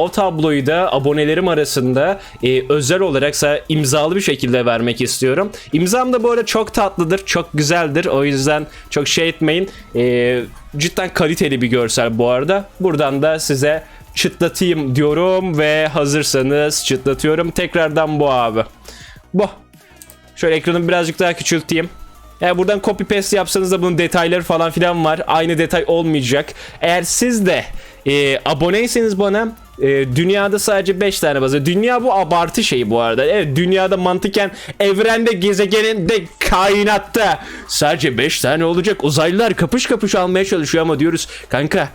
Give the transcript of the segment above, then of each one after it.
o tabloyu da abonelerim arasında e, özel olarak sana imzalı bir şekilde vermek istiyorum. İmzam da arada çok tatlıdır, çok güzeldir. O yüzden çok şey etmeyin. E, cidden kaliteli bir görsel bu arada. Buradan da size çıtlatayım diyorum ve hazırsanız çıtlatıyorum. Tekrardan bu abi. Bu. Şöyle ekranı birazcık daha küçülteyim. Yani buradan copy paste yapsanız da bunun detayları falan filan var. Aynı detay olmayacak. Eğer siz de e, aboneyseniz bana e, dünyada sadece 5 tane bazı. Dünya bu abartı şeyi bu arada. Evet dünyada mantıken evrende, gezegeninde, kainatta sadece 5 tane olacak. Uzaylılar kapış kapış almaya çalışıyor ama diyoruz kanka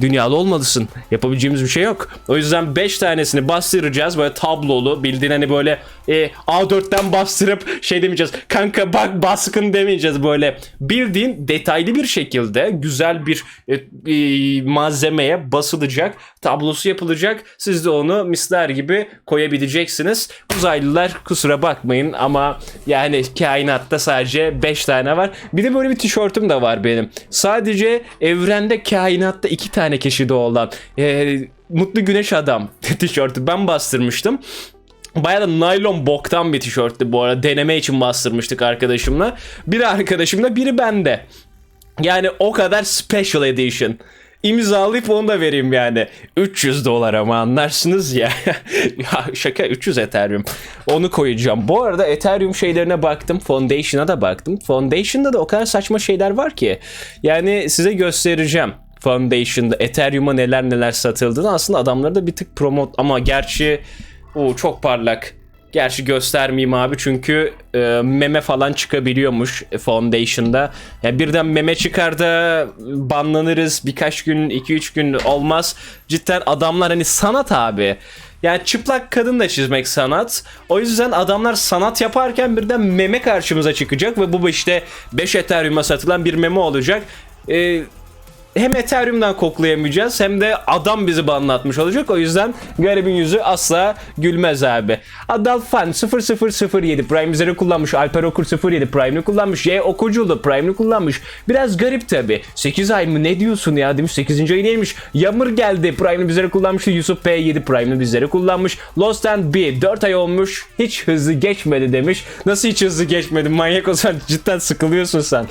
dünyalı olmalısın. Yapabileceğimiz bir şey yok. O yüzden 5 tanesini bastıracağız. Böyle tablolu bildiğin hani böyle e, A4'ten bastırıp şey demeyeceğiz. Kanka bak baskın demeyeceğiz böyle. Bildiğin detaylı bir şekilde güzel bir e, e, malzemeye basılacak. Tablosu yapılacak. Siz de onu misler gibi koyabileceksiniz. Uzaylılar kusura bakmayın ama yani kainatta sadece 5 tane var. Bir de böyle bir tişörtüm de var benim. Sadece evrende kainatta 2 tane kişide olan e, Mutlu Güneş Adam tişörtü ben bastırmıştım. Bayağı da naylon boktan bir tişörttü bu arada. Deneme için bastırmıştık arkadaşımla. Biri arkadaşımla biri bende. Yani o kadar special edition. İmzalayıp onu da vereyim yani. 300 dolar ama anlarsınız ya. ya şaka 300 Ethereum. Onu koyacağım. Bu arada Ethereum şeylerine baktım. Foundation'a da baktım. Foundation'da da o kadar saçma şeyler var ki. Yani size göstereceğim. Foundation'da Ethereum'a neler neler satıldığını aslında adamları da bir tık promote ama gerçi o çok parlak. Gerçi göstermeyeyim abi çünkü e, meme falan çıkabiliyormuş Foundation'da. Yani birden meme çıkar da banlanırız birkaç gün 2-3 gün olmaz. Cidden adamlar hani sanat abi. Yani çıplak kadın da çizmek sanat. O yüzden adamlar sanat yaparken birden meme karşımıza çıkacak ve bu işte 5 Ethereum'a satılan bir meme olacak. Eee hem Ethereum'dan koklayamayacağız hem de adam bizi banlatmış olacak. O yüzden garibin yüzü asla gülmez abi. Adalfan 0007 Prime üzeri kullanmış. Alper Okur 07 Prime'ni kullanmış. Y Okuculu Prime'ni kullanmış. Biraz garip tabi. 8 ay mı ne diyorsun ya demiş. 8. ayı neymiş? Yamır geldi Prime'ni bizlere kullanmış. Yusuf P7 Prime'ni bizlere kullanmış. Lost and B 4 ay olmuş. Hiç hızlı geçmedi demiş. Nasıl hiç hızlı geçmedi? Manyak olsan cidden sıkılıyorsun sen.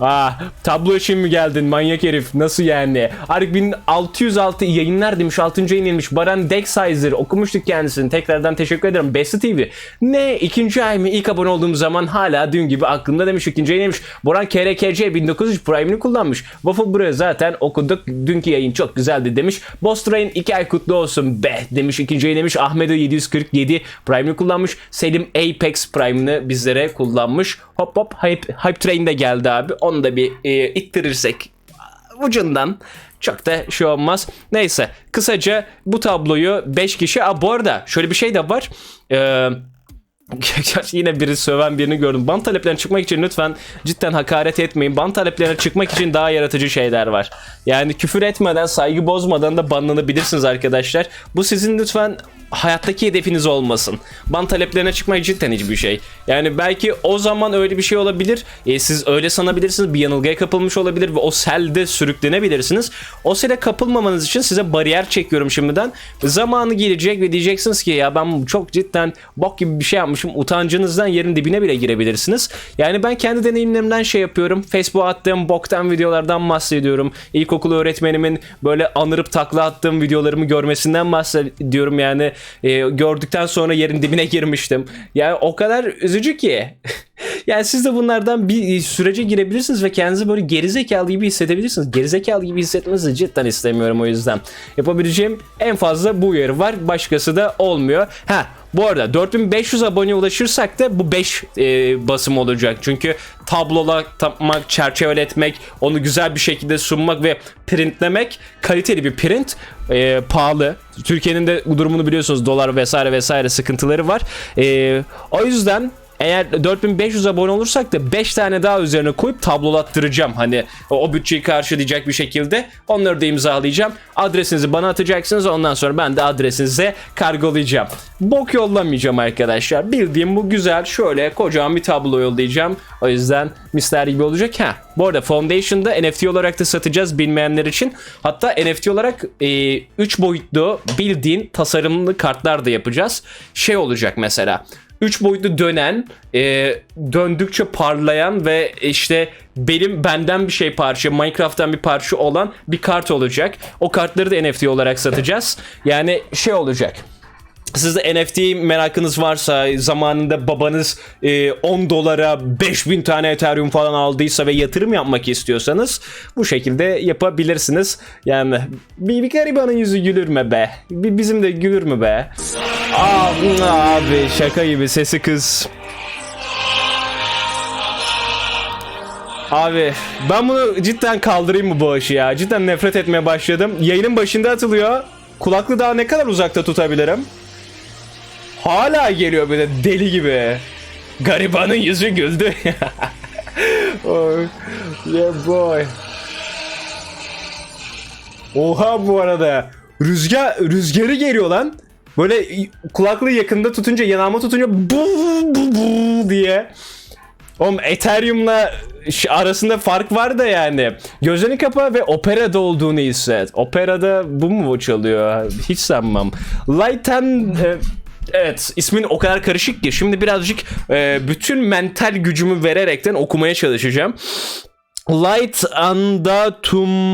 Ah tablo için mi geldin manyak herif? Nasıl yani? Arık 1606 yayınlar demiş. 6. yayın inmiş. Baran Dexsizer okumuştuk kendisini. Tekrardan teşekkür ederim. Besti TV. Ne? ikinci ay mı? İlk abone olduğum zaman hala dün gibi aklımda demiş. İkinci yayın inmiş. Boran KRKC 1903 Prime'ini kullanmış. Waffle Bro zaten okuduk. Dünkü yayın çok güzeldi demiş. Boss Train 2 ay kutlu olsun be demiş. İkinci yayın demiş. Ahmet 747 Prime'ini kullanmış. Selim Apex Prime'ını bizlere kullanmış. Hop hop Hype, Hype Train de geldi abi. Onu da bir e, ittirirsek ucundan çok da şey olmaz. Neyse kısaca bu tabloyu 5 kişi... Aa, bu arada şöyle bir şey de var. Eee Yine biri söven birini gördüm. Ban taleplerine çıkmak için lütfen cidden hakaret etmeyin. Ban taleplerine çıkmak için daha yaratıcı şeyler var. Yani küfür etmeden, saygı bozmadan da banlanabilirsiniz arkadaşlar. Bu sizin lütfen hayattaki hedefiniz olmasın. Ban taleplerine çıkmak cidden hiçbir şey. Yani belki o zaman öyle bir şey olabilir. E, siz öyle sanabilirsiniz. Bir yanılgıya kapılmış olabilir ve o selde sürüklenebilirsiniz. O sele kapılmamanız için size bariyer çekiyorum şimdiden. Zamanı gelecek ve diyeceksiniz ki ya ben çok cidden bok gibi bir şey yapmışım. Utancınızdan yerin dibine bile girebilirsiniz. Yani ben kendi deneyimlerimden şey yapıyorum. Facebook'a attığım boktan videolardan bahsediyorum. İlkokul öğretmenimin böyle anırıp takla attığım videolarımı görmesinden bahsediyorum yani e, gördükten sonra yerin dibine girmiştim. Yani o kadar üzücü ki. yani siz de bunlardan bir sürece girebilirsiniz ve kendinizi böyle gerizekalı gibi hissedebilirsiniz. Gerizekalı gibi hissetmenizi cidden istemiyorum o yüzden. Yapabileceğim en fazla bu uyarı var. Başkası da olmuyor. Ha bu arada 4500 abone ulaşırsak da bu 5 e, basım olacak. Çünkü tablolamak, çerçeveletmek, onu güzel bir şekilde sunmak ve printlemek kaliteli bir print e, pahalı. Türkiye'nin de durumunu biliyorsunuz dolar vesaire vesaire sıkıntıları var. E, o yüzden eğer 4500 abone olursak da 5 tane daha üzerine koyup tablolattıracağım. Hani o, o bütçeyi karşılayacak bir şekilde onları da imzalayacağım. Adresinizi bana atacaksınız ondan sonra ben de adresinize kargolayacağım. Bok yollamayacağım arkadaşlar. Bildiğim bu güzel şöyle kocaman bir tablo yollayacağım. O yüzden mister gibi olacak. Ha, bu arada Foundation'da NFT olarak da satacağız bilmeyenler için. Hatta NFT olarak 3 boyutlu bildiğin tasarımlı kartlar da yapacağız. Şey olacak mesela. 3 boyutlu dönen, e, döndükçe parlayan ve işte benim benden bir şey parça, Minecraft'tan bir parça olan bir kart olacak. O kartları da NFT olarak satacağız. Yani şey olacak. Sizde NFT merakınız varsa zamanında babanız e, 10 dolara 5000 tane Ethereum falan aldıysa ve yatırım yapmak istiyorsanız bu şekilde yapabilirsiniz. Yani bir, bir garibanın yüzü gülür mü be? Bir, bizim de gülür mü be? Abi, abi şaka gibi sesi kız. Abi ben bunu cidden kaldırayım mı bu aşı ya? Cidden nefret etmeye başladım. Yayının başında atılıyor. Kulaklığı daha ne kadar uzakta tutabilirim? Hala geliyor böyle deli gibi. Garibanın yüzü güldü. oh, yeah boy. Oha bu arada. Rüzgar rüzgarı geliyor lan. Böyle kulaklığı yakında tutunca yanağıma tutunca bu bu bu diye. Oğlum Ethereum'la arasında fark var da yani. Gözlerini kapa ve operada olduğunu hisset. Operada bu mu çalıyor? Hiç sanmam. Lighten... e, Evet ismin o kadar karışık ki şimdi birazcık e, bütün mental gücümü vererekten okumaya çalışacağım. Light Andatum'un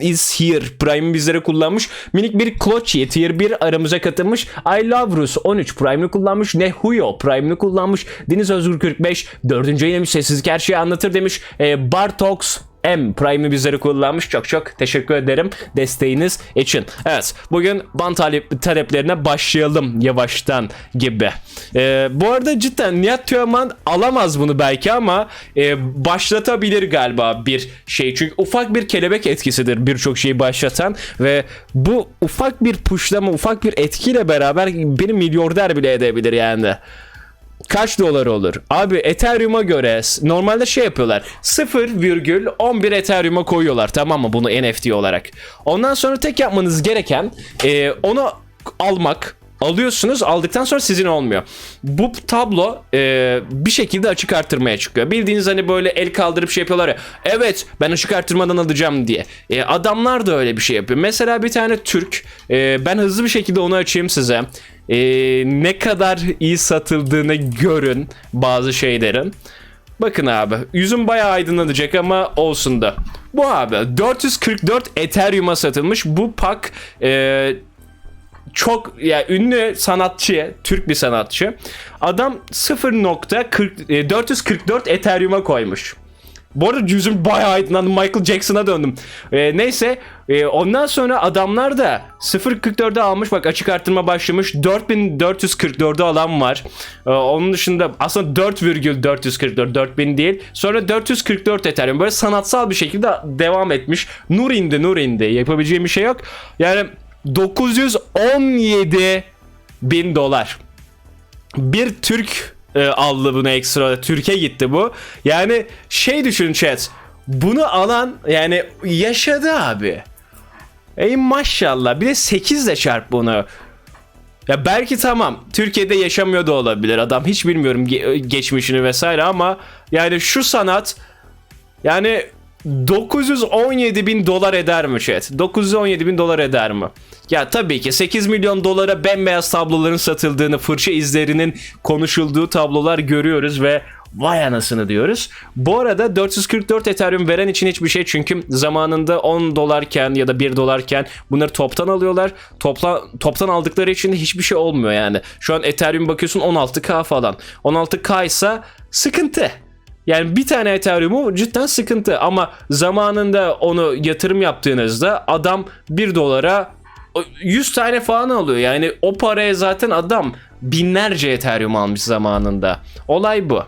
is here. Prime bizlere kullanmış. Minik bir Klochi tier 1 aramıza katılmış. I Love Rus 13 Prime'ını kullanmış. Nehuyo Prime'ını kullanmış. Deniz Özgür 45 4. yayınlamış. Sessizlik her şeyi anlatır demiş. E, Bartox M Prime'ı bizlere kullanmış. Çok çok teşekkür ederim desteğiniz için. Evet bugün ban talep, taleplerine başlayalım yavaştan gibi. Ee, bu arada cidden Nihat Teoman alamaz bunu belki ama e, başlatabilir galiba bir şey. Çünkü ufak bir kelebek etkisidir birçok şeyi başlatan ve bu ufak bir pushlama ufak bir etkiyle beraber beni milyarder bile edebilir yani kaç dolar olur? Abi Ethereum'a göre normalde şey yapıyorlar. 0,11 Ethereum'a koyuyorlar tamam mı bunu NFT olarak. Ondan sonra tek yapmanız gereken e, onu almak. Alıyorsunuz aldıktan sonra sizin olmuyor. Bu tablo e, bir şekilde açık arttırmaya çıkıyor. Bildiğiniz hani böyle el kaldırıp şey yapıyorlar ya. Evet ben açık arttırmadan alacağım diye. E, adamlar da öyle bir şey yapıyor. Mesela bir tane Türk e, ben hızlı bir şekilde onu açayım size. E, ne kadar iyi satıldığını görün bazı şeylerin. Bakın abi yüzüm bayağı aydınlanacak ama olsun da. Bu abi 444 Ethereum'a satılmış. Bu pak e, çok ya ünlü sanatçı, Türk bir sanatçı. Adam 0.40 e, 444 Ethereum'a koymuş. Bu arada yüzüm bayağı aydınlandı. Michael Jackson'a döndüm. E, neyse e, ondan sonra adamlar da 0.44'e almış. Bak açık arttırma başlamış. 4444'ü alan var. E, onun dışında aslında 4,444 4000 değil. Sonra 444 Ethereum. Böyle sanatsal bir şekilde devam etmiş. Nur indi nur indi. Yapabileceğim bir şey yok. Yani 917 bin dolar. Bir Türk e, aldı bunu ekstra. Türkiye gitti bu. Yani şey düşün chat. Bunu alan yani yaşadı abi. Ey maşallah. Bir de 8 ile çarp bunu. Ya belki tamam Türkiye'de yaşamıyor da olabilir adam hiç bilmiyorum ge- geçmişini vesaire ama yani şu sanat yani 917 bin dolar eder mi chat? 917 bin dolar eder mi? Ya tabii ki 8 milyon dolara bembeyaz tabloların satıldığını, fırça izlerinin konuşulduğu tablolar görüyoruz ve vay anasını diyoruz. Bu arada 444 Ethereum veren için hiçbir şey çünkü zamanında 10 dolarken ya da 1 dolarken bunları toptan alıyorlar. Topla, toptan aldıkları için de hiçbir şey olmuyor yani. Şu an Ethereum bakıyorsun 16k falan. 16k ise sıkıntı. Yani bir tane Ethereum'u cidden sıkıntı ama zamanında onu yatırım yaptığınızda adam 1 dolara 100 tane falan alıyor. Yani o paraya zaten adam binlerce Ethereum almış zamanında. Olay bu.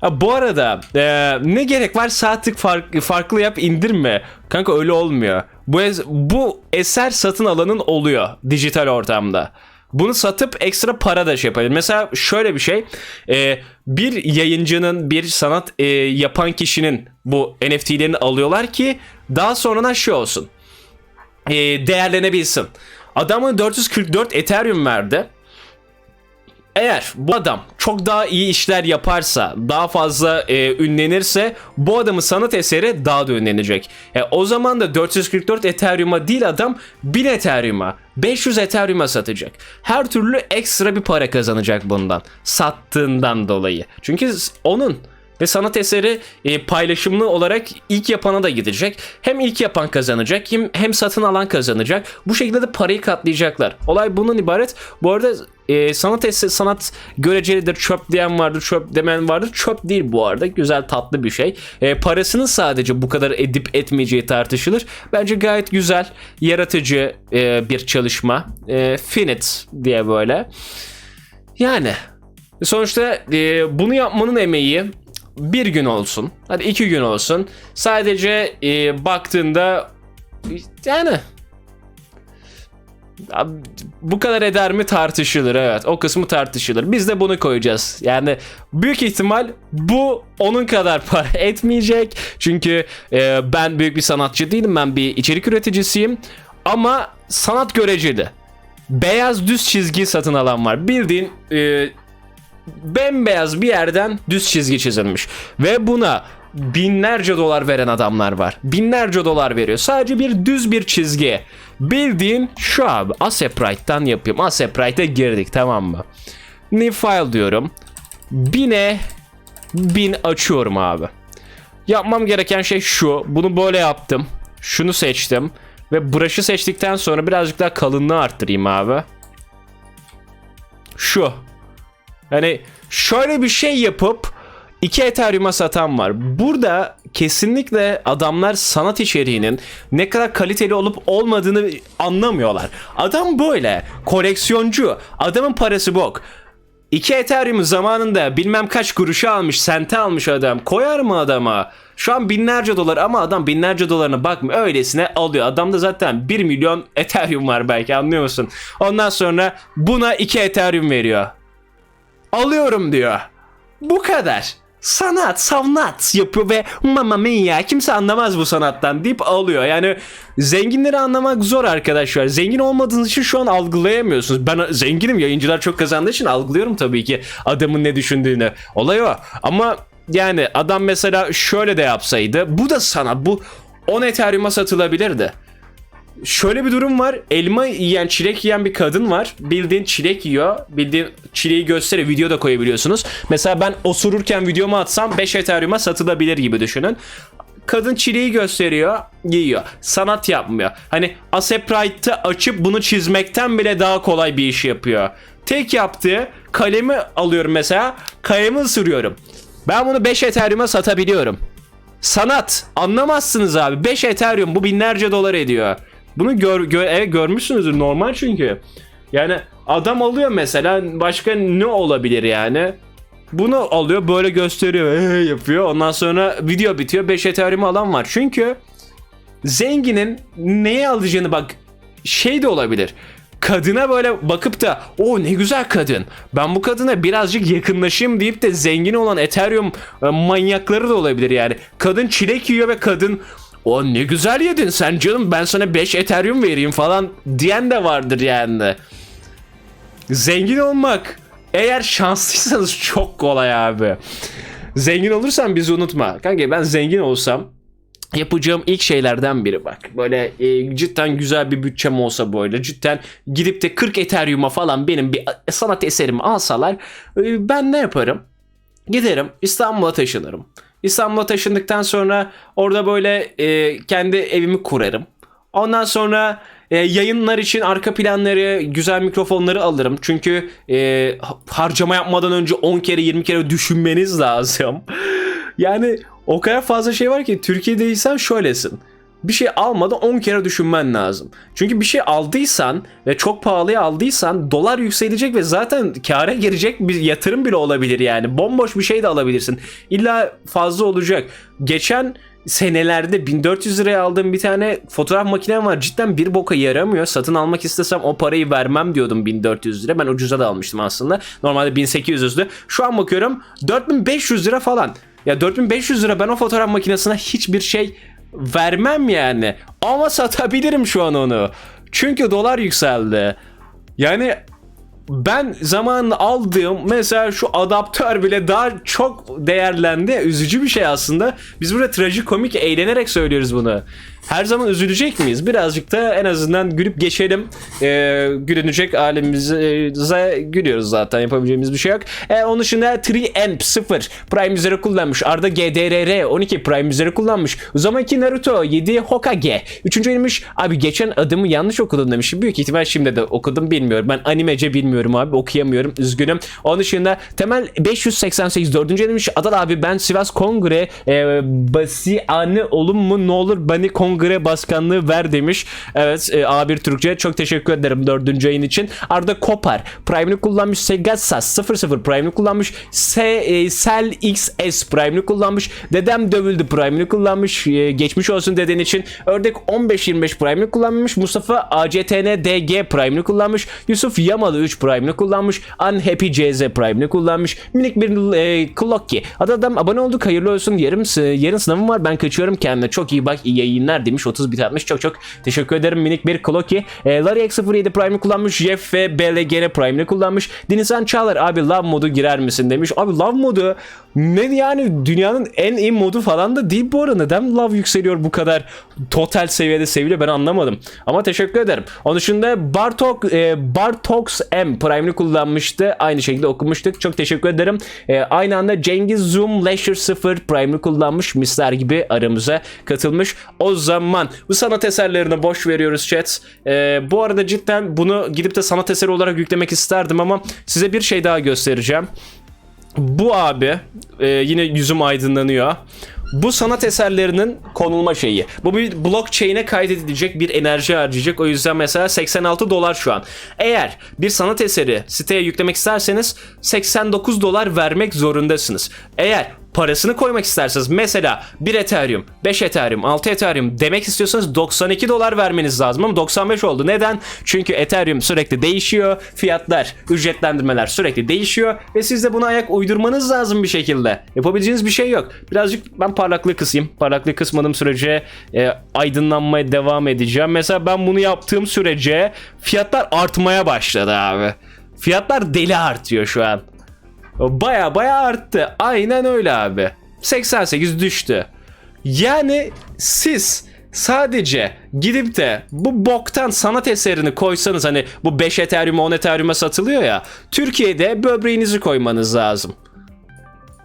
Ha, bu arada e, ne gerek var saatlik fark, farklı yap indirme. Kanka öyle olmuyor. Bu, bu eser satın alanın oluyor dijital ortamda. Bunu satıp ekstra para da şey yapabilir. Mesela şöyle bir şey. e, bir yayıncının, bir sanat e, yapan kişinin bu NFT'lerini alıyorlar ki daha sonradan şey olsun. E, değerlenebilsin. Adamı 444 Ethereum verdi. Eğer bu adam çok daha iyi işler yaparsa, daha fazla e, ünlenirse bu adamın sanat eseri daha da ünlenecek. E, o zaman da 444 Ethereum'a değil adam 1000 Ethereum'a, 500 Ethereum'a satacak. Her türlü ekstra bir para kazanacak bundan. Sattığından dolayı. Çünkü onun ve sanat eseri e, paylaşımlı olarak ilk yapana da gidecek. Hem ilk yapan kazanacak hem, hem satın alan kazanacak. Bu şekilde de parayı katlayacaklar. Olay bunun ibaret. Bu arada e, sanat eseri sanat görecelidir. Çöp diyen vardır, çöp demen vardır. Çöp değil bu arada. Güzel tatlı bir şey. E, parasının sadece bu kadar edip etmeyeceği tartışılır. Bence gayet güzel, yaratıcı e, bir çalışma. E, finite diye böyle. Yani Sonuçta e, bunu yapmanın emeği bir gün olsun. Hadi iki gün olsun. Sadece e, baktığında yani bu kadar eder mi tartışılır evet o kısmı tartışılır biz de bunu koyacağız yani büyük ihtimal bu onun kadar para etmeyecek çünkü e, ben büyük bir sanatçı değilim ben bir içerik üreticisiyim ama sanat göreceli beyaz düz çizgi satın alan var bildiğin e, bembeyaz bir yerden düz çizgi çizilmiş. Ve buna binlerce dolar veren adamlar var. Binlerce dolar veriyor. Sadece bir düz bir çizgi. Bildiğin şu abi. Aseprite'dan yapıyorum. Aseprite'e girdik tamam mı? New file diyorum. Bine bin açıyorum abi. Yapmam gereken şey şu. Bunu böyle yaptım. Şunu seçtim. Ve brush'ı seçtikten sonra birazcık daha kalınlığı arttırayım abi. Şu. Hani şöyle bir şey yapıp iki Ethereum'a satan var. Burada kesinlikle adamlar sanat içeriğinin ne kadar kaliteli olup olmadığını anlamıyorlar. Adam böyle koleksiyoncu. Adamın parası bok. İki Ethereum zamanında bilmem kaç kuruşa almış, sente almış adam. Koyar mı adama? Şu an binlerce dolar ama adam binlerce dolarına bakmıyor. Öylesine alıyor. Adamda zaten 1 milyon Ethereum var belki anlıyor musun? Ondan sonra buna 2 Ethereum veriyor alıyorum diyor. Bu kadar. Sanat, sanat yapıyor ve mamma mia kimse anlamaz bu sanattan deyip alıyor. Yani zenginleri anlamak zor arkadaşlar. Zengin olmadığınız için şu an algılayamıyorsunuz. Ben zenginim yayıncılar çok kazandığı için algılıyorum tabii ki adamın ne düşündüğünü. Olay o. Ama yani adam mesela şöyle de yapsaydı bu da sanat bu 10 Ethereum'a satılabilirdi. Şöyle bir durum var. Elma yiyen, çilek yiyen bir kadın var. Bildiğin çilek yiyor. Bildiğin çileği gösteriyor. Video da koyabiliyorsunuz. Mesela ben osururken videomu atsam 5 Ethereum'a satılabilir gibi düşünün. Kadın çileği gösteriyor, yiyor. Sanat yapmıyor. Hani Aseprite'ı açıp bunu çizmekten bile daha kolay bir iş yapıyor. Tek yaptığı kalemi alıyorum mesela. Kalemi ısırıyorum. Ben bunu 5 Ethereum'a satabiliyorum. Sanat. Anlamazsınız abi. 5 Ethereum bu binlerce dolar ediyor. Bunu gör, gör evet, görmüşsünüzdür normal çünkü. Yani adam alıyor mesela başka ne olabilir yani? Bunu alıyor böyle gösteriyor ee, yapıyor. Ondan sonra video bitiyor 5 Ethereum alan var. Çünkü zenginin neye alacağını bak şey de olabilir. Kadına böyle bakıp da o ne güzel kadın. Ben bu kadına birazcık yakınlaşayım deyip de zengin olan Ethereum e, manyakları da olabilir yani. Kadın çilek yiyor ve kadın o ne güzel yedin sen canım ben sana 5 Ethereum vereyim falan diyen de vardır yani. Zengin olmak eğer şanslıysanız çok kolay abi. Zengin olursan bizi unutma. Kanka ben zengin olsam yapacağım ilk şeylerden biri bak. Böyle e, cidden güzel bir bütçem olsa böyle cidden gidip de 40 Ethereum'a falan benim bir sanat eserimi alsalar e, ben ne yaparım? Giderim İstanbul'a taşınırım. İstanbul'a taşındıktan sonra orada böyle e, kendi evimi kurarım. Ondan sonra e, yayınlar için arka planları, güzel mikrofonları alırım. Çünkü e, harcama yapmadan önce 10 kere 20 kere düşünmeniz lazım. yani o kadar fazla şey var ki Türkiye'deysen şöylesin. Bir şey almadan 10 kere düşünmen lazım. Çünkü bir şey aldıysan ve çok pahalıya aldıysan dolar yükselecek ve zaten kâra girecek bir yatırım bile olabilir yani. Bomboş bir şey de alabilirsin. İlla fazla olacak. Geçen senelerde 1400 liraya aldığım bir tane fotoğraf makinem var. Cidden bir boka yaramıyor. Satın almak istesem o parayı vermem diyordum 1400 lira. Ben ucuza da almıştım aslında. Normalde 1800'dü. Şu an bakıyorum 4500 lira falan. Ya 4500 lira ben o fotoğraf makinesine hiçbir şey vermem yani. Ama satabilirim şu an onu. Çünkü dolar yükseldi. Yani ben zamanında aldığım mesela şu adaptör bile daha çok değerlendi. Üzücü bir şey aslında. Biz burada trajikomik eğlenerek söylüyoruz bunu. Her zaman üzülecek miyiz? Birazcık da en azından gülüp geçelim. Ee, gülünecek halimize gülüyoruz zaten. Yapabileceğimiz bir şey yok. Ee, onun dışında 3amp 0 Prime üzeri kullanmış. Arda GDRR 12 Prime üzeri kullanmış. Uzumaki Naruto 7 Hokage. Üçüncü oynamış. Abi geçen adımı yanlış okudum demiş. Büyük ihtimal şimdi de okudum bilmiyorum. Ben animece bilmiyorum abi. Okuyamıyorum. Üzgünüm. Onun dışında Temel 588 dördüncü demiş. Adal abi ben Sivas Kongre e, basi anı olum mu ne olur bani kongre başkanlığı ver demiş. Evet e, A1 Türkçe çok teşekkür ederim dördüncü ayın için. Arda Kopar Prime'ini kullanmış. Segassas 00 Prime'ini kullanmış. S, e, Sel XS Prime'ini kullanmış. Dedem dövüldü Prime'ini kullanmış. E, geçmiş olsun deden için. Ördek 15-25 Prime'ini kullanmış. Mustafa ACTN DG Prime'ini kullanmış. Yusuf Yamalı 3 Prime'ini kullanmış. Unhappy CZ Prime'ini kullanmış. Minik bir e, Klokki. Adam abone olduk. Hayırlı olsun. Yarım, yarın sınavım var. Ben kaçıyorum kendine. Çok iyi bak. iyi yayınlar demiş. 30 bit atmış. Çok çok teşekkür ederim. Minik bir Klokki. E, Larry X07 Prime'ini kullanmış. Jeff ve BLGN Prime'ini kullanmış. Denizhan Çağlar abi love modu girer misin demiş. Abi love modu ne yani dünyanın en iyi modu falan da değil bu arada. Neden love yükseliyor bu kadar total seviyede seviliyor ben anlamadım. Ama teşekkür ederim. Onun dışında Bartok e, Bartox M Prime'ini kullanmıştı. Aynı şekilde okumuştuk. Çok teşekkür ederim. E, aynı anda Cengiz Zoom Leisure 0 Prime'ini kullanmış. Misler gibi aramıza katılmış. O zaman bu sanat eserlerine boş veriyoruz chat. E, bu arada cidden bunu gidip de sanat eseri olarak yüklemek isterdim ama size bir şey daha göstereceğim. Bu abi e, yine yüzüm aydınlanıyor. Bu sanat eserlerinin konulma şeyi. Bu bir blockchain'e kaydedilecek bir enerji harcayacak. O yüzden mesela 86 dolar şu an. Eğer bir sanat eseri siteye yüklemek isterseniz 89 dolar vermek zorundasınız. Eğer parasını koymak isterseniz mesela 1 Ethereum, 5 Ethereum, 6 Ethereum demek istiyorsanız 92 dolar vermeniz lazım ama 95 oldu. Neden? Çünkü Ethereum sürekli değişiyor. Fiyatlar, ücretlendirmeler sürekli değişiyor ve siz de buna ayak uydurmanız lazım bir şekilde. Yapabileceğiniz bir şey yok. Birazcık ben parlaklığı kısayım. Parlaklığı kısmadığım sürece e, aydınlanmaya devam edeceğim. Mesela ben bunu yaptığım sürece fiyatlar artmaya başladı abi. Fiyatlar deli artıyor şu an. Baya baya arttı. Aynen öyle abi. 88 düştü. Yani siz sadece gidip de bu boktan sanat eserini koysanız hani bu 5 Ethereum 10 Ethereum'a satılıyor ya. Türkiye'de böbreğinizi koymanız lazım.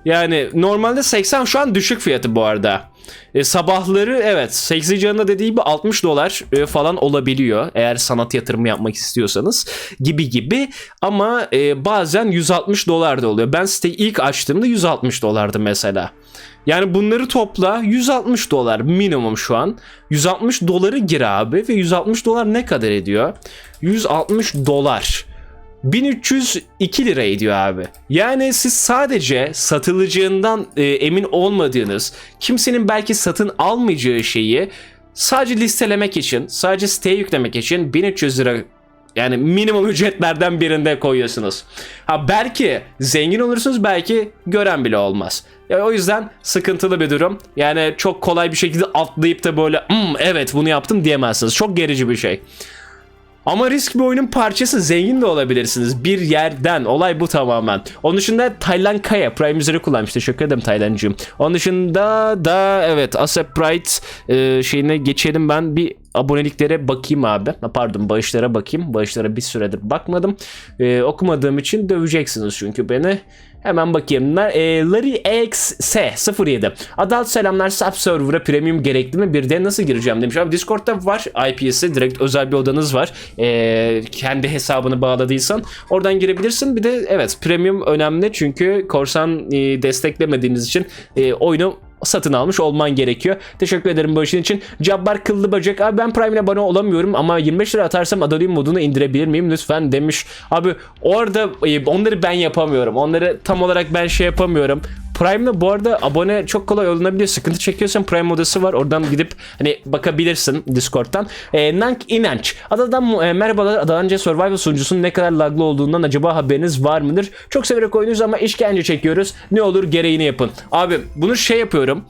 Yani normalde 80 şu an düşük fiyatı bu arada. E, sabahları evet 8 canında dediği gibi 60 dolar e, falan olabiliyor eğer sanat yatırımı yapmak istiyorsanız gibi gibi ama e, bazen 160 dolar da oluyor. Ben siteyi ilk açtığımda 160 dolardı mesela. Yani bunları topla 160 dolar minimum şu an. 160 doları gir abi ve 160 dolar ne kadar ediyor? 160 dolar. 1302 lira ediyor abi. Yani siz sadece satılacağından e, emin olmadığınız, kimsenin belki satın almayacağı şeyi sadece listelemek için, sadece siteye yüklemek için 1300 lira yani minimum ücretlerden birinde koyuyorsunuz. Ha belki zengin olursunuz belki gören bile olmaz. Ya o yüzden sıkıntılı bir durum. Yani çok kolay bir şekilde atlayıp da böyle "Hmm, evet bunu yaptım diyemezsiniz. Çok gerici bir şey. Ama risk bir oyunun parçası zengin de olabilirsiniz bir yerden. Olay bu tamamen. Onun dışında Taylan Kaya Prime üzeri kullanmış. Teşekkür ederim Taylancığım. Onun dışında da evet Asep Bright e, şeyine geçelim ben bir aboneliklere bakayım abi. Pardon bağışlara bakayım. Bağışlara bir süredir bakmadım. E, okumadığım için döveceksiniz çünkü beni. Hemen bakayım. E, Larry XS07. Adalt selamlar. Sub server'a premium gerekli mi? Bir de nasıl gireceğim demiş. Abi Discord'da var IP'si. Direkt özel bir odanız var. E, kendi hesabını bağladıysan. Oradan girebilirsin. Bir de evet premium önemli. Çünkü korsan e, desteklemediğiniz için e, oyunu satın almış olman gerekiyor. Teşekkür ederim bu işin için. Cabbar kıllı böcek. Abi ben Prime'le abone olamıyorum ama 25 lira atarsam Adalium modunu indirebilir miyim lütfen demiş. Abi orada e, onları ben yapamıyorum. Onları tam olarak ben şey yapamıyorum. Prime'da bu arada abone çok kolay olunabiliyor. Sıkıntı çekiyorsan Prime odası var. Oradan gidip hani bakabilirsin Discord'dan. E, Nank İnanç. Adadan e, merhabalar. Daha önce Survival sunucusunun ne kadar laglı olduğundan acaba haberiniz var mıdır? Çok severek oynuyoruz ama işkence çekiyoruz. Ne olur gereğini yapın. Abi bunu şey yapıyorum.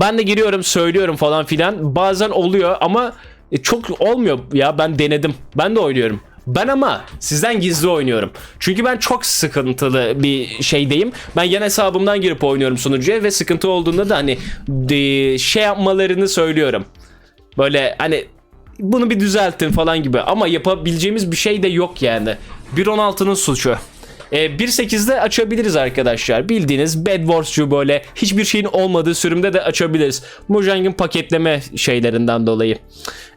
Ben de giriyorum söylüyorum falan filan. Bazen oluyor ama e, çok olmuyor ya ben denedim. Ben de oynuyorum. Ben ama sizden gizli oynuyorum. Çünkü ben çok sıkıntılı bir şeydeyim. Ben yan hesabımdan girip oynuyorum sunucuya ve sıkıntı olduğunda da hani de, şey yapmalarını söylüyorum. Böyle hani bunu bir düzeltin falan gibi ama yapabileceğimiz bir şey de yok yani. 1.16'nın suçu. E, 1.8'de açabiliriz arkadaşlar. Bildiğiniz Bed Wars'cu böyle hiçbir şeyin olmadığı sürümde de açabiliriz. Mojang'ın paketleme şeylerinden dolayı.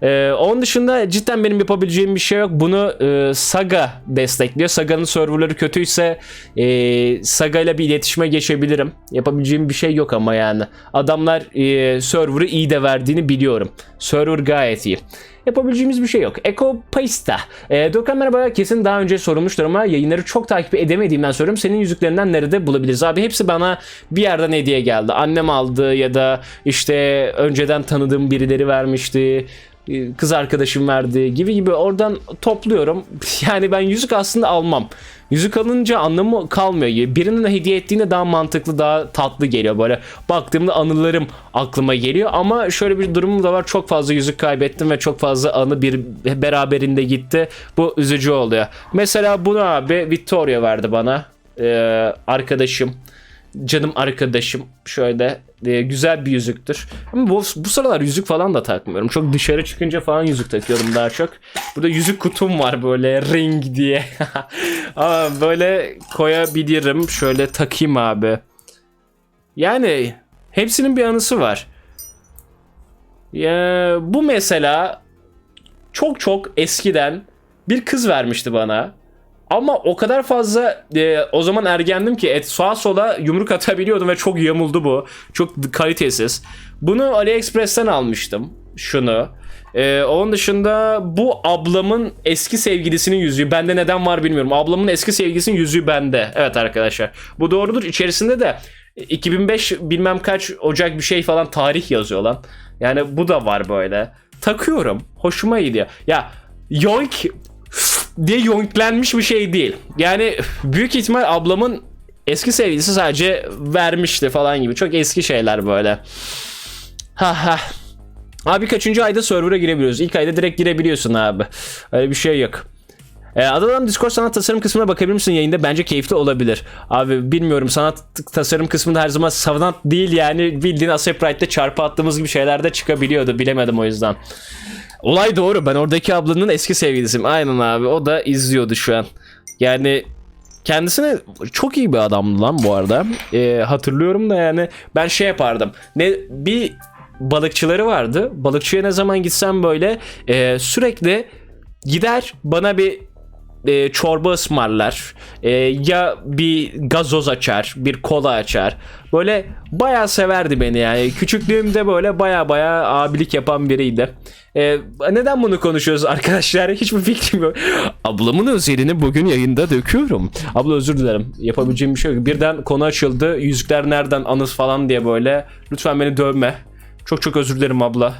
E, onun dışında cidden benim yapabileceğim bir şey yok. Bunu e, Saga destekliyor. Saga'nın serverları kötüyse e, Saga ile bir iletişime geçebilirim. Yapabileceğim bir şey yok ama yani. Adamlar e, server'ı iyi de verdiğini biliyorum. Server gayet iyi. Yapabileceğimiz bir şey yok. Eco Paista. E, Dokan merhaba. Kesin daha önce sorulmuştur ama yayınları çok takip edemediğimden soruyorum. Senin yüzüklerinden nerede bulabiliriz? Abi hepsi bana bir yerden hediye geldi. Annem aldı ya da işte önceden tanıdığım birileri vermişti e, kız arkadaşım verdi gibi gibi oradan topluyorum. Yani ben yüzük aslında almam. Yüzük alınca anlamı kalmıyor. Birinin hediye ettiğinde daha mantıklı, daha tatlı geliyor. Böyle baktığımda anılarım aklıma geliyor. Ama şöyle bir durumum da var. Çok fazla yüzük kaybettim ve çok fazla anı bir beraberinde gitti. Bu üzücü oluyor. Mesela bunu abi Victoria verdi bana. Ee, arkadaşım canım arkadaşım şöyle e, güzel bir yüzüktür. Ama bu, bu sıralar yüzük falan da takmıyorum. Çok dışarı çıkınca falan yüzük takıyorum daha çok. Burada yüzük kutum var böyle ring diye. Ama böyle koyabilirim. Şöyle takayım abi. Yani hepsinin bir anısı var. Ya, bu mesela çok çok eskiden bir kız vermişti bana. Ama o kadar fazla e, o zaman ergendim ki et sağa sola yumruk atabiliyordum ve çok yamuldu bu. Çok kalitesiz. Bunu AliExpress'ten almıştım. Şunu. E, onun dışında bu ablamın eski sevgilisinin yüzüğü. Bende neden var bilmiyorum. Ablamın eski sevgilisinin yüzüğü bende. Evet arkadaşlar. Bu doğrudur. İçerisinde de 2005 bilmem kaç Ocak bir şey falan tarih yazıyor lan. Yani bu da var böyle. Takıyorum. Hoşuma gidiyor. Ya yoink diye yoinklenmiş bir şey değil. Yani büyük ihtimal ablamın eski sevgilisi sadece vermişti falan gibi. Çok eski şeyler böyle. Ha ha. Abi kaçıncı ayda server'a girebiliyoruz? İlk ayda direkt girebiliyorsun abi. Öyle bir şey yok. E, Adadan Discord sanat tasarım kısmına bakabilir misin yayında? Bence keyifli olabilir. Abi bilmiyorum sanat tasarım kısmında her zaman sanat değil yani bildiğin Aseprite'de çarpı attığımız gibi şeyler de çıkabiliyordu. Bilemedim o yüzden. Olay doğru. Ben oradaki ablanın eski sevgilisiyim. Aynen abi. O da izliyordu şu an. Yani kendisine çok iyi bir adamdı lan bu arada. Ee, hatırlıyorum da yani ben şey yapardım. Ne bir balıkçıları vardı. Balıkçıya ne zaman gitsem böyle e, sürekli gider bana bir e, çorba ısmarlar e, ya bir gazoz açar bir kola açar. Böyle bayağı severdi beni yani. Küçüklüğümde böyle baya baya abilik yapan biriydi. E, neden bunu konuşuyoruz arkadaşlar? Hiçbir fikrim yok. Ablamın özelini bugün yayında döküyorum. Abla özür dilerim. Yapabileceğim bir şey yok. Birden konu açıldı. Yüzükler nereden anız falan diye böyle. Lütfen beni dövme. Çok çok özür dilerim abla.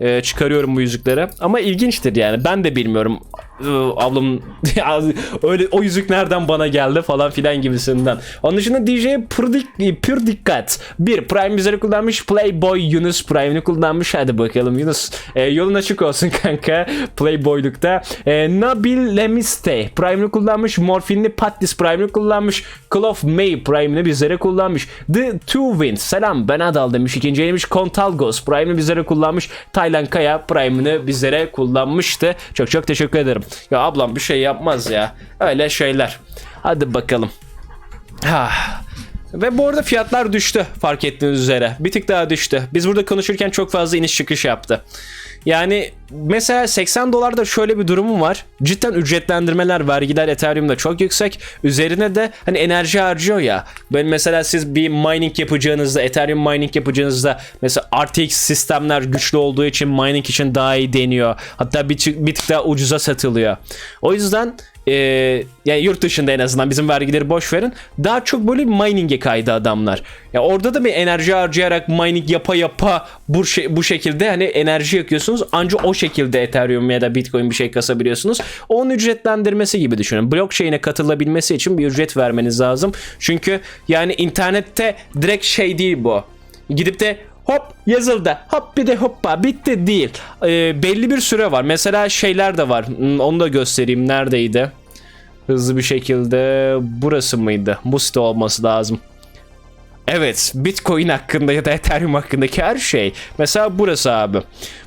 E, çıkarıyorum bu yüzükleri. Ama ilginçtir yani. Ben de bilmiyorum. Ee, ablam öyle o yüzük nereden bana geldi falan filan gibisinden. Onun dışında DJ Pür, Pür Dikkat. Bir Prime bizleri kullanmış. Playboy Yunus Prime'ini kullanmış. Hadi bakalım Yunus. E, yolun açık olsun kanka. Playboylukta. E, Nabil Lemiste Prime'ini kullanmış. Morfinli Pattis Prime'ini kullanmış. Cloth May Prime'ini bizlere kullanmış. The Two Winds. Selam ben Adal demiş. İkinci elmiş Contalgos Prime'ini bizlere kullanmış. Taylan Kaya Prime'ını bizlere kullanmıştı. Çok çok teşekkür ederim. Ya ablam bir şey yapmaz ya. Öyle şeyler. Hadi bakalım. Ha. Ve bu arada fiyatlar düştü fark ettiğiniz üzere. Bir tık daha düştü. Biz burada konuşurken çok fazla iniş çıkış yaptı. Yani mesela 80 dolarda şöyle bir durumum var. Cidden ücretlendirmeler, vergiler Ethereum'da çok yüksek. Üzerine de hani enerji harcıyor ya. Ben mesela siz bir mining yapacağınızda, Ethereum mining yapacağınızda mesela RTX sistemler güçlü olduğu için mining için daha iyi deniyor. Hatta bir, bir tık daha ucuza satılıyor. O yüzden e, yani yurt dışında en azından bizim vergileri boş verin. Daha çok böyle mining'e kaydı adamlar. Ya orada da bir enerji harcayarak mining yapa yapa bu, şey, bu şekilde hani enerji yakıyorsunuz. Ancak o şekilde Ethereum ya da Bitcoin bir şey kasabiliyorsunuz. Onun ücretlendirmesi gibi düşünün. Blockchain'e katılabilmesi için bir ücret vermeniz lazım. Çünkü yani internette direkt şey değil bu. Gidip de hop yazıldı hop bir de hoppa bitti değil. Ee, belli bir süre var. Mesela şeyler de var. Hmm, Onu da göstereyim. Neredeydi? Hızlı bir şekilde burası mıydı? Bu site olması lazım. Evet, Bitcoin hakkında ya da Ethereum hakkındaki her şey. Mesela burası abi.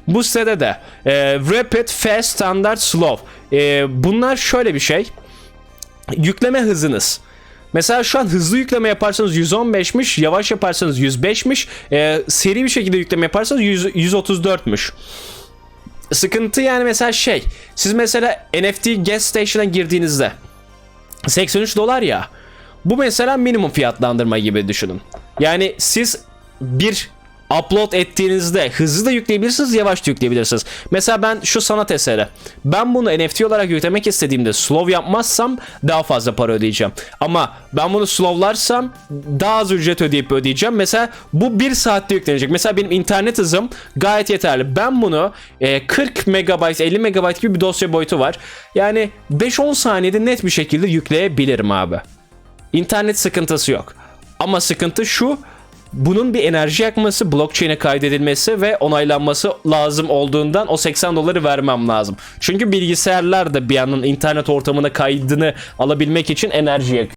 Bu sitede de e, Rapid, Fast, Standard, Slow. E, bunlar şöyle bir şey. Yükleme hızınız. Mesela şu an hızlı yükleme yaparsanız 115'miş, yavaş yaparsanız 105'miş, e, seri bir şekilde yükleme yaparsanız 100, 134'müş. Sıkıntı yani mesela şey, siz mesela NFT gas station'a girdiğinizde 83 dolar ya. Bu mesela minimum fiyatlandırma gibi düşünün. Yani siz bir upload ettiğinizde hızlı da yükleyebilirsiniz, yavaş da yükleyebilirsiniz. Mesela ben şu sanat eseri. Ben bunu NFT olarak yüklemek istediğimde slow yapmazsam daha fazla para ödeyeceğim. Ama ben bunu slowlarsam daha az ücret ödeyip ödeyeceğim. Mesela bu bir saatte yüklenecek. Mesela benim internet hızım gayet yeterli. Ben bunu e, 40 megabayt 50 megabayt gibi bir dosya boyutu var. Yani 5-10 saniyede net bir şekilde yükleyebilirim abi. İnternet sıkıntısı yok. Ama sıkıntı şu. Bunun bir enerji yakması, blockchain'e kaydedilmesi ve onaylanması lazım olduğundan o 80 doları vermem lazım. Çünkü bilgisayarlar da bir yandan internet ortamına kaydını alabilmek için enerji yakıyor.